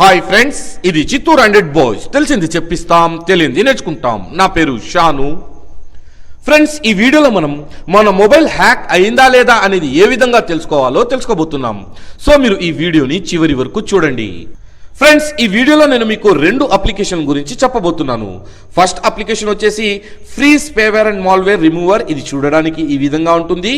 Hi friends ఇది Chittoor hundred boys తెలిసింది చెప్పిస్తాం తెలియంది నేర్చుకుంటాం. నా పేరు షాను. ఫ్రెండ్స్ ఈ వీడియోలో మనం మన మొబైల్ హ్యాక్ అయిందా లేదా అనేది ఏ విధంగా తెలుసుకోవాలో తెలుసుకోబోతున్నాం. సో మీరు ఈ వీడియోని చివరి వరకు చూడండి. ఫ్రెండ్స్ ఈ వీడియోలో నేను మీకు రెండు అప్లికేషన్ గురించి చెప్పబోతున్నాను. ఫస్ట్ అప్లికేషన్ వచ్చేసి free spyware and malware remover ఇది చూడడానికి ఈ విధంగా ఉంటుంది.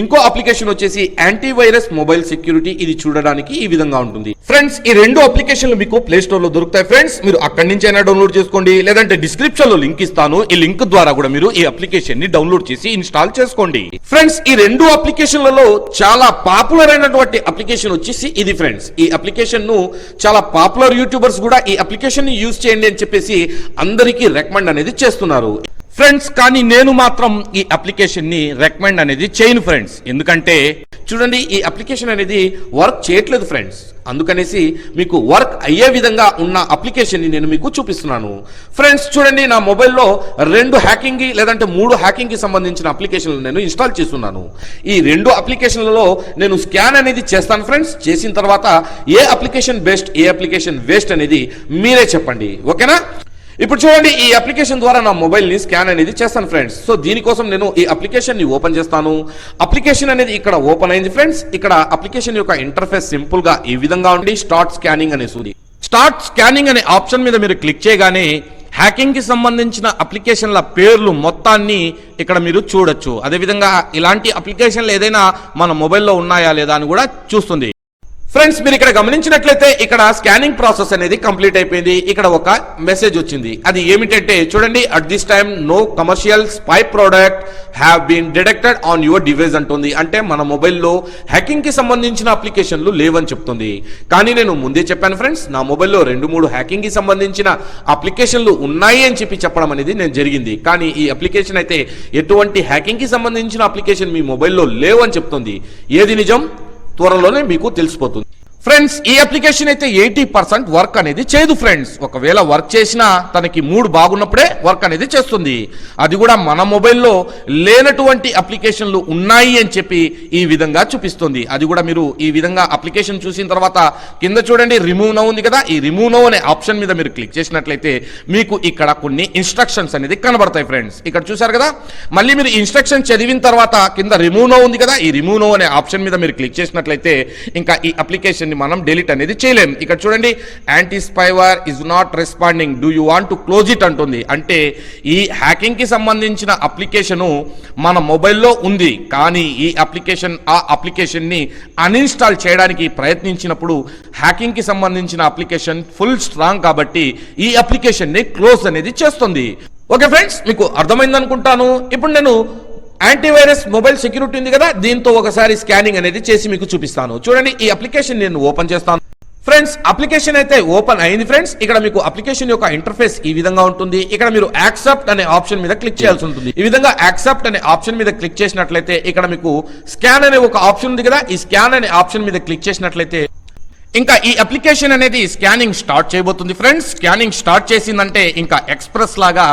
ఇంకో అప్లికేషన్ వచ్చేసి యాంటీవైరస్ మొబైల్ సెక్యూరిటీ ఇది చూడడానికి ఈ విధంగా ఉంటుంది. ఫ్రెండ్స్ ఈ రెండు అప్లికేషన్లు మీకు ప్లే స్టోర్లో దొరుకుతాయి. ఫ్రెండ్స్ మీరు అక్కడి నుంచి అయినా డౌన్లోడ్ చేసుకోండి. లేదంటే డిస్క్రిప్షన్లో లింక్ ఇస్తాను. ఈ లింక్ ద్వారా కూడా మీరు ఈ అప్లికేషన్ని డౌన్లోడ్ చేసి ఇన్స్టాల్ చేసుకోండి. ఫ్రెండ్స్ ఈ రెండు అప్లికేషన్లలో చాలా పాపులర్ అయినటువంటి అప్లికేషన్ వచ్చేసి ఇది ఫ్రెండ్స్ ఈ అప్లికేషన్ను చాలా పాపులర్ యూట్యూబర్స్ కూడా ఈ అప్లికేషన్ యూజ్ చేయండి అని చెప్పేసి అందరికీ రికమెండ్ అనేది చేస్తున్నారు. ఫ్రెండ్స్ కానీ నేను మాత్రం ఈ అప్లికేషన్ని రికమెండ్ అనేది చేయను ఫ్రెండ్స్ ఎందుకంటే చూడండి ఈ అప్లికేషన్ అనేది వర్క్ చేయట్లేదు ఫ్రెండ్స్. అందుకనేసి మీకు వర్క్ అయ్యే విధంగా ఉన్న అప్లికేషన్ని నేను మీకు చూపిస్తున్నాను. ఫ్రెండ్స్ చూడండి నా మొబైల్లో రెండు హ్యాకింగ్కి లేదంటే మూడు హ్యాకింగ్కి సంబంధించిన అప్లికేషన్లు నేను ఇన్స్టాల్ చేస్తున్నాను. ఈ రెండు అప్లికేషన్లలో నేను స్కాన్ అనేది చేస్తాను ఫ్రెండ్స్. చేసిన తర్వాత ఏ అప్లికేషన్ బెస్ట్ ఏ అప్లికేషన్ వేస్ట్ అనేది మీరే చెప్పండి. ఓకేనా? ఇప్పుడు చూడండి ఈ అప్లికేషన్ ద్వారా నా మొబైల్ని స్కాన్ అనేది చేస్తాను ఫ్రెండ్స్. సో దీనికోసం నేను ఈ అప్లికేషన్ని ఓపెన్ చేస్తాను. అప్లికేషన్ అనేది ఇక్కడ ఓపెన్ అయింది ఫ్రెండ్స్. ఇక్కడ అప్లికేషన్ యొక్క ఇంటర్ఫేస్ సింపుల్గా ఈ విధంగా ఉండి స్టార్ట్ స్కానింగ్ అనేసి ఉంది స్టార్ట్ స్కానింగ్ అనే ఆప్షన్ మీద మీరు క్లిక్ చేయగానే హ్యాకింగ్కి సంబంధించిన అప్లికేషన్ల పేర్లు మొత్తాన్ని ఇక్కడ మీరు చూడొచ్చు. అదేవిధంగా ఇలాంటి అప్లికేషన్లు ఏదైనా మన మొబైల్లో ఉన్నాయా లేదా అని కూడా చూస్తుంది. ఫ్రెండ్స్ మీరు ఇక్కడ గమనించినట్లయితే ఇక్కడ స్కానింగ్ ప్రాసెస్ అనేది కంప్లీట్ అయిపోయింది. ఇక్కడ ఒక మెసేజ్ వచ్చింది. అది ఏమిటంటే చూడండి at this time no commercial spy product have been detected on your device అంటుంది. అంటే మన మొబైల్లో హ్యాకింగ్కి సంబంధించిన అప్లికేషన్లు లేవని చెప్తుంది. కానీ నేను ముందే చెప్పాను ఫ్రెండ్స్ నా మొబైల్లో రెండు మూడు హ్యాకింగ్కి సంబంధించిన అప్లికేషన్లు ఉన్నాయి అని చెప్పి చెప్పడం అనేది నేను జరిగింది. కానీ ఈ అప్లికేషన్ అయితే ఎటువంటి హ్యాకింగ్కి సంబంధించిన అప్లికేషన్ మీ మొబైల్లో లేవు అని చెప్తుంది. ఏది నిజం? త్వరలోనే మీకు తెలిసిపోతుంది. ఫ్రెండ్స్ ఈ అప్లికేషన్ అయితే ఎయిటీ పర్సెంట్ వర్క్ అనేది చేయదు ఫ్రెండ్స్ ఒకవేళ వర్క్ చేసినా తనకి మూడ్ బాగున్నప్పుడే వర్క్ అనేది చేస్తుంది. అది కూడా మన మొబైల్లో లేనటువంటి అప్లికేషన్లు ఉన్నాయి అని చెప్పి ఈ విధంగా చూపిస్తుంది. అది కూడా మీరు ఈ విధంగా అప్లికేషన్ చూసిన తర్వాత కింద చూడండి రిమూవ్ నో ఉంది కదా? ఈ రిమూవ్ నో అనే ఆప్షన్ మీద మీరు క్లిక్ చేసినట్లయితే మీకు ఇక్కడ కొన్ని ఇన్స్ట్రక్షన్స్ అనేది కనబడతాయి ఫ్రెండ్స్ ఇక్కడ చూసారు కదా? మళ్ళీ మీరు ఇన్స్ట్రక్షన్ చదివిన తర్వాత కింద రిమూవ్ నో ఉంది కదా? ఈ రిమూవ్ నో అనే ఆప్షన్ మీద మీరు క్లిక్ చేసినట్లయితే ఇంకా ఈ అప్లికేషన్ మనం డిలీట్ అనేది చేయలేం. ఇక్కడ చూడండి anti spyware is not responding do you want to close it అంటుంది. అంటే ఈ హ్యాకింగ్కి సంబంధించిన అప్లికేషను మన మొబైల్లో ఉంది. కానీ ఈ అప్లికేషన్ ఆ అప్లికేషన్ని అన్ఇన్స్టాల్ చేయడానికి ప్రయత్నించినప్పుడు హ్యాకింగ్కి సంబంధించిన అప్లికేషన్ ఫుల్ స్ట్రాంగ్ కాబట్టి ఈ అప్లికేషన్ని క్లోజ్ అనేది చేస్తుంది. ఓకే ఫ్రెండ్స్ మీకు అర్థమైందనుకుంటాను. ఇప్పుడు నేను యాంటీవైరస్ మొబైల్ సెక్యూరిటీ ఉంది కదా దీంతో ఒకసారి స్కానింగ్ అనేది చేసి మీకు చూపిస్తాను. చూడండి ఈ అప్లికేషన్ నేను ఓపెన్ చేస్తాను. ఫ్రెండ్స్ అప్లికేషన్ అయితే ఓపెన్ అయింది ఫ్రెండ్స్ ఇక్కడ మీకు అప్లికేషన్ యొక్క ఇంటర్ఫేస్ ఈ విధంగా ఉంటుంది. ఇక్కడ మీరు యాక్సెప్ట్ అనే ఆప్షన్ మీద క్లిక్ చేయాల్సి ఉంటుంది. ఈ విధంగా యాక్సెప్ట్ అనే ఆప్షన్ మీద క్లిక్ చేసినట్లయితే ఇక్కడ మీకు స్కాన్ అనే ఒక ఆప్షన్ ఉంది కదా ఈ స్కాన్ అనే ఆప్షన్ మీద క్లిక్ చేసినట్లయితే ఇంకా ఈ అప్లికేషన్ అనేది స్కానింగ్ స్టార్ట్ చేయబోతుంది ఫ్రెండ్స్ స్కానింగ్ స్టార్ట్ చేసిందంటే ఇంకా ఎక్స్ప్రెస్ లాగా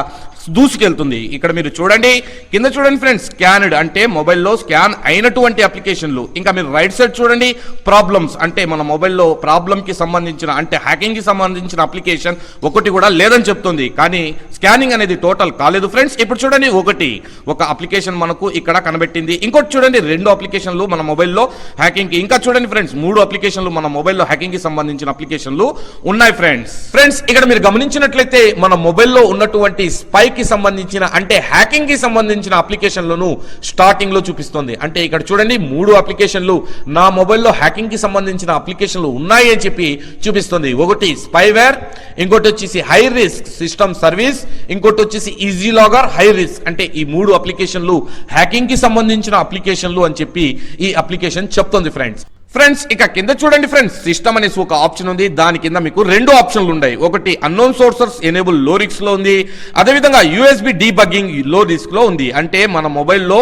దూసుకెళ్తుంది. ఇక్కడ మీరు చూడండి. కింద చూడండి ఫ్రెండ్స్ స్కానడ్ అంటే మొబైల్లో స్కాన్ అయినటువంటి అప్లికేషన్లు. ఇంకా మీరు రైట్ సైడ్ చూడండి ప్రాబ్లమ్స్ అంటే మన మొబైల్లో ప్రాబ్లంకి సంబంధించిన అంటే హ్యాకింగ్కి సంబంధించిన అప్లికేషన్ ఒకటి కూడా లేదని చెప్తుంది. కానీ స్కానింగ్ అనేది టోటల్ కాలేదు ఫ్రెండ్స్. ఇప్పుడు చూడండి ఒకటి. ఒక అప్లికేషన్ మనకు ఇక్కడ కనబెట్టింది. ఇంకోటి చూడండి రెండు అప్లికేషన్లు మన మొబైల్లో హ్యాకింగ్కి. ఇంకా చూడండి ఫ్రెండ్స్ మూడు అప్లికేషన్లు మన మొబైల్లో హ్యాకింగ్కి సంబంధించిన అప్లికేషన్లు ఉన్నాయి ఫ్రెండ్స్. ఫ్రెండ్స్ ఇక్కడ మీరు గమనించినట్లయితే మన మొబైల్లో ఉన్నటువంటి స్పైక్ కి సంబంధించిన అంటే హ్యాకింగ్కి సంబంధించిన అప్లికేషన్లను స్టార్టింగ్లో చూపిస్తుంది. అంటే ఇక్కడ చూడండి మూడు అప్లికేషన్లు నా మొబైల్లో హ్యాకింగ్కి సంబంధించిన అప్లికేషన్లు ఉన్నాయి అని చెప్పి చూపిస్తుంది. ఒకటి స్పైవేర్ ఇంకోటి వచ్చేసి హై రిస్క్ సిస్టమ్ సర్వీస్ ఇంకోటి వచ్చేసి ఈజీ లాగర్ హై రిస్క్ అంటే ఈ మూడు అప్లికేషన్లు హ్యాకింగ్కి సంబంధించిన అప్లికేషన్లు అని చెప్పి ఈ అప్లికేషన్ చెప్తుంది ఫ్రెండ్స్ ఫ్రెండ్స్ ఇక కింద చూడండి ఫ్రెండ్స్ సిస్టమ్ అనేసి ఒక ఆప్షన్ ఉంది. దాని కింద మీకు రెండు ఆప్షన్లు ఉన్నాయి ఒకటి అన్నోన్ సోర్సెస్ ఎనేబుల్లో రిస్క్లో ఉంది. అదేవిధంగా యూఎస్బి డీబగ్గింగ్లో రిస్క్లో ఉంది. అంటే మన మొబైల్లో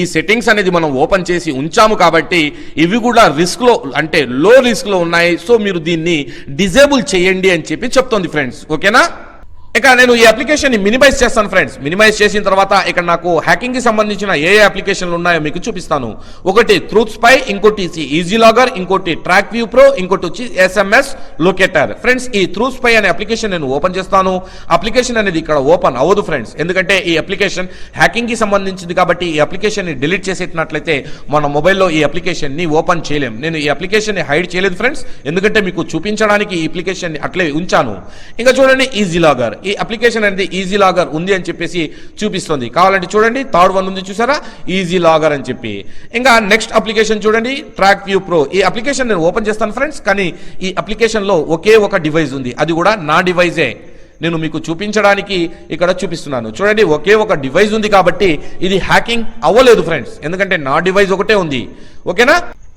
ఈ సెట్టింగ్స్ అనేది మనం ఓపెన్ చేసి ఉంచాము కాబట్టి ఇవి కూడా రిస్క్లో అంటే లో రిస్క్లో ఉన్నాయి. సో మీరు దీన్ని డిజేబుల్ చేయండి అని చెప్పి చెప్తోంది ఫ్రెండ్స్ ఓకేనా ఇక్కడ నేను ఈ అప్లికేషన్ని మినిమైజ్ చేస్తాను ఫ్రెండ్స్ మినిమైజ్ చేసిన తర్వాత ఇక్కడ నాకు హ్యాకింగ్కి సంబంధించిన ఏ ఏ అప్లికేషన్లు ఉన్నాయో మీకు చూపిస్తాను. ఒకటి ట్రూత్ స్పై ఇంకోటి ఈజీ లాగర్ ఇంకోటి ట్రాక్ వ్యూ ప్రో ఇంకోటి వచ్చి ఎస్ఎంఎస్ లొకేటర్ ఫ్రెండ్స్ ఈ ట్రూత్ స్పై అనే అప్లికేషన్ నేను ఓపెన్ చేస్తాను. అప్లికేషన్ అనేది ఇక్కడ ఓపెన్ అవ్వదు ఫ్రెండ్స్ ఎందుకంటే ఈ అప్లికేషన్ హ్యాకింగ్కి సంబంధించింది కాబట్టి ఈ అప్లికేషన్ని డిలీట్ చేసేటట్లయితే మన మొబైల్లో ఈ అప్లికేషన్ని ఓపెన్ చేయలేం. నేను ఈ అప్లికేషన్ని హైడ్ చేయలేదు ఫ్రెండ్స్ ఎందుకంటే మీకు చూపించడానికి ఈ అప్లికేషన్ని అట్లే ఉంచాను. ఇంకా చూడండి ఈజీ లాగర్ ఈ అప్లికేషన్ అనేది ఈజీ లాగర్ ఉంది అని చెప్పేసి చూపిస్తుంది. కావాలంటే చూడండి థర్డ్ వన్ ఉంది చూసారా? ఈజీ లాగర్ అని చెప్పి. ఇంకా నెక్స్ట్ అప్లికేషన్ చూడండి ట్రాక్ వ్యూ ప్రో. ఈ అప్లికేషన్ నేను ఓపెన్ చేస్తాను ఫ్రెండ్స్ కానీ ఈ అప్లికేషన్లో ఒకే ఒక డివైస్ ఉంది. అది కూడా నా డివైజే. నేను మీకు చూపించడానికి ఇక్కడ చూపిస్తున్నాను. చూడండి ఒకే ఒక డివైస్ ఉంది కాబట్టి ఇది హ్యాకింగ్ అవ్వలేదు ఫ్రెండ్స్. ఎందుకంటే నా డివైస్ ఒకటే ఉంది. ఓకేనా?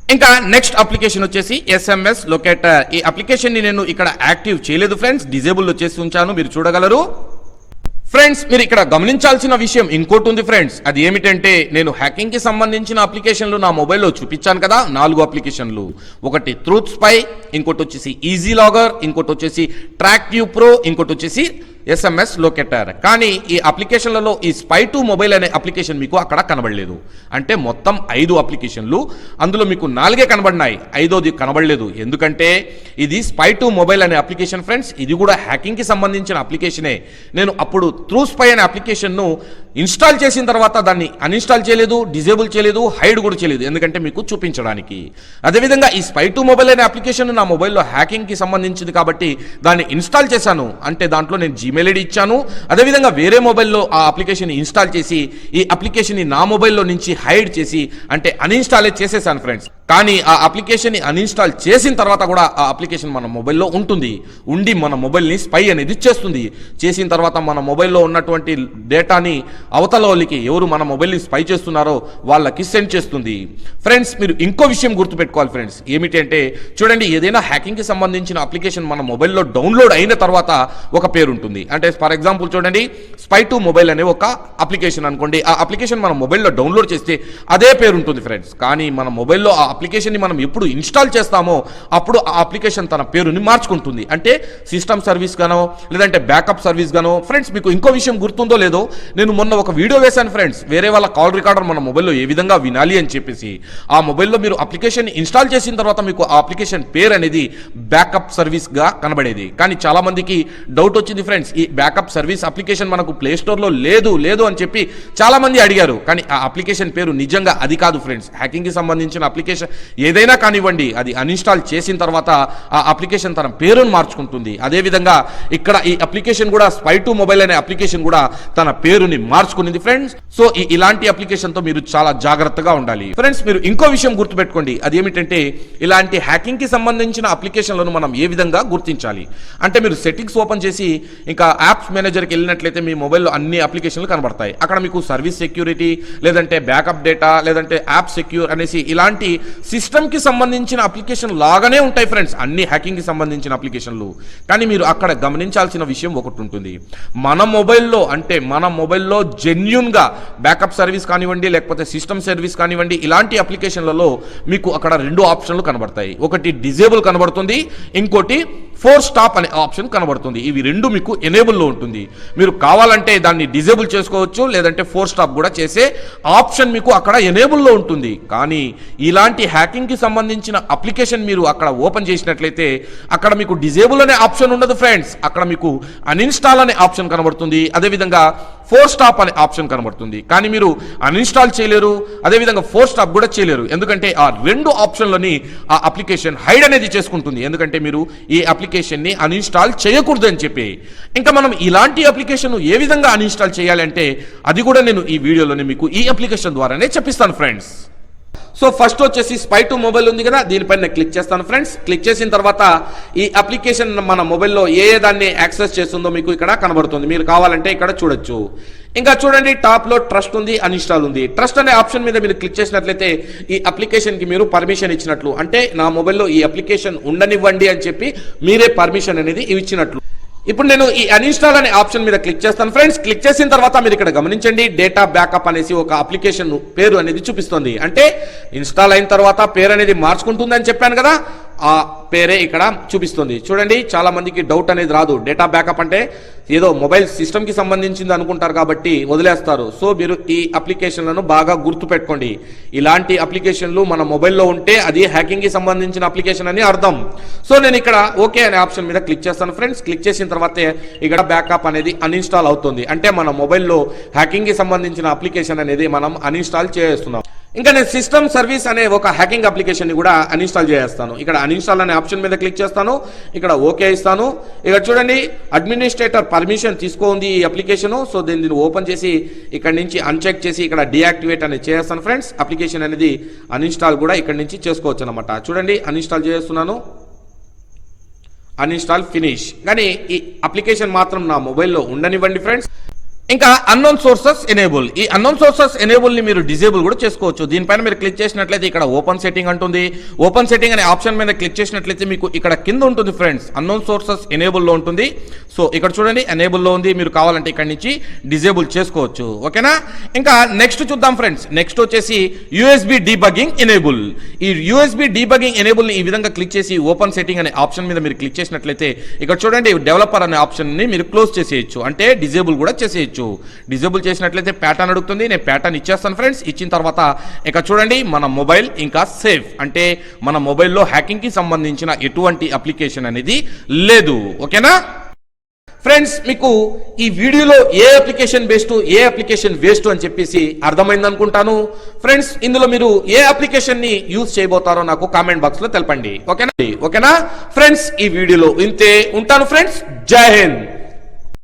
ఇంకా నెక్స్ట్ అప్లికేషన్ వచ్చేసి ఎస్ఎంఎస్ లొకేటర్ ఈ అప్లికేషన్ని నేను ఇక్కడ యాక్టివ్ చేయలేదు ఫ్రెండ్స్ డిజేబుల్ వచ్చేసి ఉంచాను మీరు చూడగలరు. ఫ్రెండ్స్ మీరు ఇక్కడ గమనించాల్సిన విషయం ఇంకోటి ఉంది ఫ్రెండ్స్ అది ఏమిటంటే నేను హ్యాకింగ్కి సంబంధించిన అప్లికేషన్లు నా మొబైల్లో చూపించాను కదా నాలుగు అప్లికేషన్లు ఒకటి ట్రూత్ స్పై ఇంకోటి వచ్చేసి ఈజీ లాగర్ ఇంకోటి వచ్చేసి ట్రాక్ వ్యూ ప్రో ఇంకోటి వచ్చేసి ఎస్ఎంఎస్ లొకేటర్ కానీ ఈ అప్లికేషన్లలో ఈ స్పై టు మొబైల్ అనే అప్లికేషన్ మీకు అక్కడ కనబడలేదు. అంటే మొత్తం ఐదు అప్లికేషన్లు అందులో మీకు నాలుగే కనబడినాయి. ఐదోది కనబడలేదు. ఎందుకంటే ఇది స్పై టు మొబైల్ అనే అప్లికేషన్ ఫ్రెండ్స్ ఇది కూడా హ్యాకింగ్కి సంబంధించిన అప్లికేషనే నేను అప్పుడు త్రూ స్పై అనే అప్లికేషన్ను ఇన్స్టాల్ చేసిన తర్వాత దాన్ని అన్ఇన్స్టాల్ చేయలేదు డిజేబుల్ చేయలేదు హైడ్ కూడా చేయలేదు. ఎందుకంటే మీకు చూపించడానికి. అదేవిధంగా ఈ స్పై టు మొబైల్ అనే అప్లికేషన్ నా మొబైల్లో హ్యాకింగ్కి సంబంధించింది కాబట్టి దాన్ని ఇన్స్టాల్ చేశాను. అంటే దాంట్లో నేను జీమెయిల్ ఐడి ఇచ్చాను. అదేవిధంగా వేరే మొబైల్లో ఆ అప్లికేషన్ ఇన్స్టాల్ చేసి ఈ అప్లికేషన్ని నా మొబైల్లో నుంచి హైడ్ చేసి అంటే అన్ఇన్స్టాలే చేసేసాను ఫ్రెండ్స్ కానీ ఆ అప్లికేషన్ని అన్ఇన్స్టాల్ చేసిన తర్వాత కూడా ఆ అప్లికేషన్ మన మొబైల్లో ఉంటుంది. ఉండి మన మొబైల్ని స్పై అనేది చేస్తుంది. చేసిన తర్వాత మన మొబైల్లో ఉన్నటువంటి డేటాని అవతల వాళ్ళకి ఎవరు మన మొబైల్ని స్పై చేస్తున్నారో వాళ్ళకి సెండ్ చేస్తుంది. ఫ్రెండ్స్ మీరు ఇంకో విషయం గుర్తుపెట్టుకోవాలి ఫ్రెండ్స్ ఏమిటి అంటే చూడండి ఏదైనా హ్యాకింగ్కి సంబంధించిన అప్లికేషన్ మన మొబైల్లో డౌన్లోడ్ అయిన తర్వాత ఒక పేరు ఉంటుంది. అంటే ఫర్ ఎగ్జాంపుల్ చూడండి స్పై టు మొబైల్ అనే ఒక అప్లికేషన్ అనుకోండి. ఆ అప్లికేషన్ మన మొబైల్లో డౌన్లోడ్ చేస్తే అదే పేరు ఉంటుంది ఫ్రెండ్స్ కానీ మన మొబైల్లో ఆ అప్లికేషన్ని మనం ఎప్పుడు ఇన్స్టాల్ చేస్తామో అప్పుడు ఆ అప్లికేషన్ తన పేరుని మార్చుకుంటుంది. అంటే సిస్టమ్ సర్వీస్ గానో లేదంటే బ్యాకప్ సర్వీస్ గానో ఫ్రెండ్స్ మీకు ఇంకో విషయం గుర్తుందో లేదో నేను మొన్న ఒక వీడియో వేశాను ఫ్రెండ్స్ వేరే వాళ్ళ కాల్ రికార్డర్ మన మొబైల్లో ఏ విధంగా వినాలి అని చెప్పేసి ఆ మొబైల్లో మీరు అప్లికేషన్ ఇన్స్టాల్ చేసిన తర్వాత మీకు ఆ అప్లికేషన్ పేరు అనేది బ్యాకప్ సర్వీస్గా కనబడేది. కానీ చాలామందికి డౌట్ వచ్చింది ఫ్రెండ్స్ ఈ బ్యాకప్ సర్వీస్ అప్లికేషన్ మనకు ప్లే స్టోర్లో లేదు లేదు అని చెప్పి చాలామంది అడిగారు. కానీ ఆ అప్లికేషన్ పేరు నిజంగా అది కాదు ఫ్రెండ్స్ హ్యాకింగ్కి సంబంధించిన అప్లికేషన్ ఏదైనా కానివ్వండి అది అన్ఇన్స్టాల్ చేసిన తర్వాత ఆ అప్లికేషన్ తన పేరును మార్చుకుంటుంది. అదేవిధంగా ఇక్కడ ఈ అప్లికేషన్ కూడా స్పై టు మొబైల్ అనే అప్లికేషన్ కూడా తన పేరుని మార్చుకునింది ఫ్రెండ్స్ సో ఈ ఇలాంటి అప్లికేషన్తో మీరు చాలా జాగ్రత్తగా ఉండాలి. ఫ్రెండ్స్ మీరు ఇంకో విషయం గుర్తుపెట్టుకోండి. అది ఏమిటంటే ఇలాంటి హ్యాకింగ్కి సంబంధించిన అప్లికేషన్లను మనం ఏ విధంగా గుర్తించాలి? అంటే మీరు సెట్టింగ్స్ ఓపెన్ చేసి ఇంకా యాప్స్ మేనేజర్కి వెళ్ళినట్లయితే మీ మొబైల్లో అన్ని అప్లికేషన్లు కనబడతాయి. అక్కడ మీకు సర్వీస్ సెక్యూరిటీ లేదంటే బ్యాకప్ డేటా లేదంటే యాప్ సెక్యూర్ అనేసి ఇలాంటి సిస్టమ్కి సంబంధించిన అప్లికేషన్ లాగానే ఉంటాయి ఫ్రెండ్స్ అన్ని హ్యాకింగ్కి సంబంధించిన అప్లికేషన్లు కానీ మీరు అక్కడ గమనించాల్సిన విషయం ఒకటి ఉంటుంది. మన మొబైల్లో అంటే మన మొబైల్లో జెన్యున్గా బ్యాకప్ సర్వీస్ కానివ్వండి లేకపోతే సిస్టమ్ సర్వీస్ కానివ్వండి ఇలాంటి అప్లికేషన్లలో మీకు అక్కడ రెండు ఆప్షన్లు కనబడతాయి. ఒకటి డిజేబుల్ కనబడుతుంది ఇంకోటి ఫోర్ స్టాప్ అనే ఆప్షన్ కనబడుతుంది. ఇవి రెండు మీకు ఎనేబుల్లో ఉంటుంది. మీరు కావాలంటే దాన్ని డిజేబుల్ చేసుకోవచ్చు లేదంటే ఫోర్ స్టాప్ కూడా చేసే ఆప్షన్ మీకు అక్కడ ఎనేబుల్లో ఉంటుంది. కానీ ఇలాంటి హ్యాకింగ్కి సంబంధించిన అప్లికేషన్ మీరు అక్కడ ఓపెన్ చేసినట్లయితే అక్కడ మీకు డిజేబుల్ అనే ఆప్షన్ ఉండదు ఫ్రెండ్స్ అక్కడ మీకు అన్ఇన్స్టాల్ అనే ఆప్షన్ కనబడుతుంది. అదేవిధంగా ఫోర్ స్టాప్ అనే ఆప్షన్ కనబడుతుంది. కానీ మీరు అన్ఇన్స్టాల్ చేయలేరు అదేవిధంగా ఫోర్ స్టాప్ కూడా చేయలేరు. ఎందుకంటే ఆ రెండు ఆప్షన్లని ఆ అప్లికేషన్ హైడ్ అనేది చేసుకుంటుంది. ఎందుకంటే మీరు ఈ అప్లికేషన్ని అన్ఇన్స్టాల్ చేయకూడదు అని చెప్పి. ఇంకా మనం ఇలాంటి అప్లికేషన్ ఏ విధంగా అన్ఇన్స్టాల్ చేయాలంటే అది కూడా నేను ఈ వీడియోలోనే మీకు ఈ అప్లికేషన్ ద్వారానే చెప్పిస్తాను ఫ్రెండ్స్ సో ఫస్ట్ వచ్చేసి స్పై టు మొబైల్ ఉంది కదా దీనిపైన క్లిక్ చేస్తాను ఫ్రెండ్స్ క్లిక్ చేసిన తర్వాత ఈ అప్లికేషన్ మన మొబైల్లో ఏ ఏ దాన్ని యాక్సెస్ చేస్తుందో మీకు ఇక్కడ కనబడుతుంది. మీరు కావాలంటే ఇక్కడ చూడొచ్చు. ఇంకా చూడండి టాప్లో ట్రస్ట్ ఉంది అన్ఇన్స్టాల్ ఉంది. ట్రస్ట్ అనే ఆప్షన్ మీద మీరు క్లిక్ చేసినట్లయితే ఈ అప్లికేషన్కి మీరు పర్మిషన్ ఇచ్చినట్లు. అంటే నా మొబైల్లో ఈ అప్లికేషన్ ఉండనివ్వండి అని చెప్పి మీరే పర్మిషన్ అనేది ఇచ్చినట్లు. ఇప్పుడు నేను ఈ అన్ఇన్స్టాల్ అనే ఆప్షన్ మీద క్లిక్ చేస్తాను. ఫ్రెండ్స్ క్లిక్ చేసిన తర్వాత మీరు ఇక్కడ గమనించండి డేటా బ్యాకప్ అనేసి ఒక అప్లికేషన్ పేరు అనేది చూపిస్తుంది. అంటే ఇన్స్టాల్ అయిన తర్వాత పేరు అనేది మార్చుకుంటుందని చెప్పాను కదా. ఆ పేరే ఇక్కడ చూపిస్తుంది. చూడండి చాలా మందికి డౌట్ అనేది రాదు. డేటా బ్యాకప్ అంటే ఏదో మొబైల్ సిస్టమ్కి సంబంధించింది అనుకుంటారు కాబట్టి వదిలేస్తారు. సో మీరు ఈ అప్లికేషన్లను బాగా గుర్తు పెట్టుకోండి ఇలాంటి అప్లికేషన్లు మన మొబైల్లో ఉంటే అది హ్యాకింగ్కి సంబంధించిన అప్లికేషన్ అని అర్థం. సో నేను ఇక్కడ ఓకే అనే ఆప్షన్ మీద క్లిక్ చేస్తాను ఫ్రెండ్స్. క్లిక్ చేసిన తర్వాతే ఇక్కడ బ్యాకప్ అనేది అన్ఇన్స్టాల్ అవుతుంది. అంటే మన మొబైల్లో హ్యాకింగ్కి సంబంధించిన అప్లికేషన్ అనేది మనం అన్ఇన్స్టాల్ చేస్తున్నాం. ఇంకా నేను సిస్టమ్ సర్వీస్ అనే ఒక హ్యాకింగ్ అప్లికేషన్ని కూడా అన్ఇన్స్టాల్ చేస్తాను. ఇక్కడ అన్ఇన్స్టాల్ అనే ఆప్షన్ మీద క్లిక్ చేస్తాను. ఇక్కడ ఓకే ఇస్తాను. ఇక్కడ చూడండి అడ్మినిస్ట్రేటర్ పర్మిషన్ తీసుకోంది ఈ అప్లికేషన్ సో దీన్ని ఓపెన్ చేసి ఇక్కడ నుంచి అన్చెక్ చేసి ఇక్కడ డియాక్టివేట్ అనేది చేస్తాను ఫ్రెండ్స్ అప్లికేషన్ అనేది అన్ఇన్స్టాల్ కూడా ఇక్కడ నుంచి చేసుకోవచ్చు అనమాట చూడండి అన్ఇన్స్టాల్ చేస్తున్నాను. అన్ఇన్స్టాల్ ఫినిష్ కానీ ఈ అప్లికేషన్ మాత్రం నా మొబైల్లో ఉండనివ్వండి ఫ్రెండ్స్ ఇంకా అన్నోన్ సోర్సెస్ ఎనేబుల్ ఈ అన్నోన్ సోర్సెస్ ఎనేబుల్ని మీరు డిజేబుల్ కూడా చేసుకోవచ్చు. దీనిపైన మీరు క్లిక్ చేసినట్లయితే ఇక్కడ ఓపెన్ సెట్టింగ్ అంటుంది. ఓపెన్ సెట్టింగ్ అనే ఆప్షన్ మీద క్లిక్ చేసినట్లయితే మీకు ఇక్కడ కింద ఉంటుంది ఫ్రెండ్స్ అన్నోన్ సోర్సెస్ ఎనేబుల్లో ఉంటుంది. సో ఇక్కడ చూడండి ఎనేబుల్లో ఉంది. మీరు కావాలంటే ఇక్కడ నుంచి డిజేబుల్ చేసుకోవచ్చు. ఓకేనా? ఇంకా నెక్స్ట్ చూద్దాం ఫ్రెండ్స్ నెక్స్ట్ వచ్చేసి యూఎస్బి డీబగ్గింగ్ ఎనేబుల్ ఈ యూఎస్బి డీబగ్గింగ్ ఎనేబుల్ని ఈ విధంగా క్లిక్ చేసి ఓపెన్ సెట్టింగ్ అనే ఆప్షన్ మీద మీరు క్లిక్ చేసినట్లయితే ఇక్కడ చూడండి డెవలపర్ అనే ఆప్షన్ని మీరు క్లోజ్ చేసేయచ్చు. అంటే డిజేబుల్ కూడా చేసేయచ్చు. డిజేబుల్ చేసినట్లయితే ప్యాటర్న్ అడుగుతుంది. నేను ప్యాటర్న్ ఇచ్చేస్తాను ఫ్రెండ్స్. ఇచ్చిన తర్వాత ఇక చూడండి మన మొబైల్ ఇంకా సేఫ్. అంటే మన మొబైల్లో హ్యాకింగ్కి సంబంధించిన ఎటువంటి అప్లికేషన్ అనేది లేదు. ఓకేనా? ఫ్రెండ్స్ మీకు ఈ వీడియోలో ఏ అప్లికేషన్ బెస్ట్ ఏ అప్లికేషన్ వేస్ట్ అని చెప్పేసి అర్థమైంది అనుకుంటాను. ఫ్రెండ్స్ ఇందులో మీరు ఏ అప్లికేషన్ని యూజ్ చేయబోతారో నాకు కామెంట్ బాక్స్లో తెలపండి. ఓకేనా? ఓకేనా? ఫ్రెండ్స్ ఈ వీడియోలో ఇంతే. ఉంటాను ఫ్రెండ్స్. జై హింద్.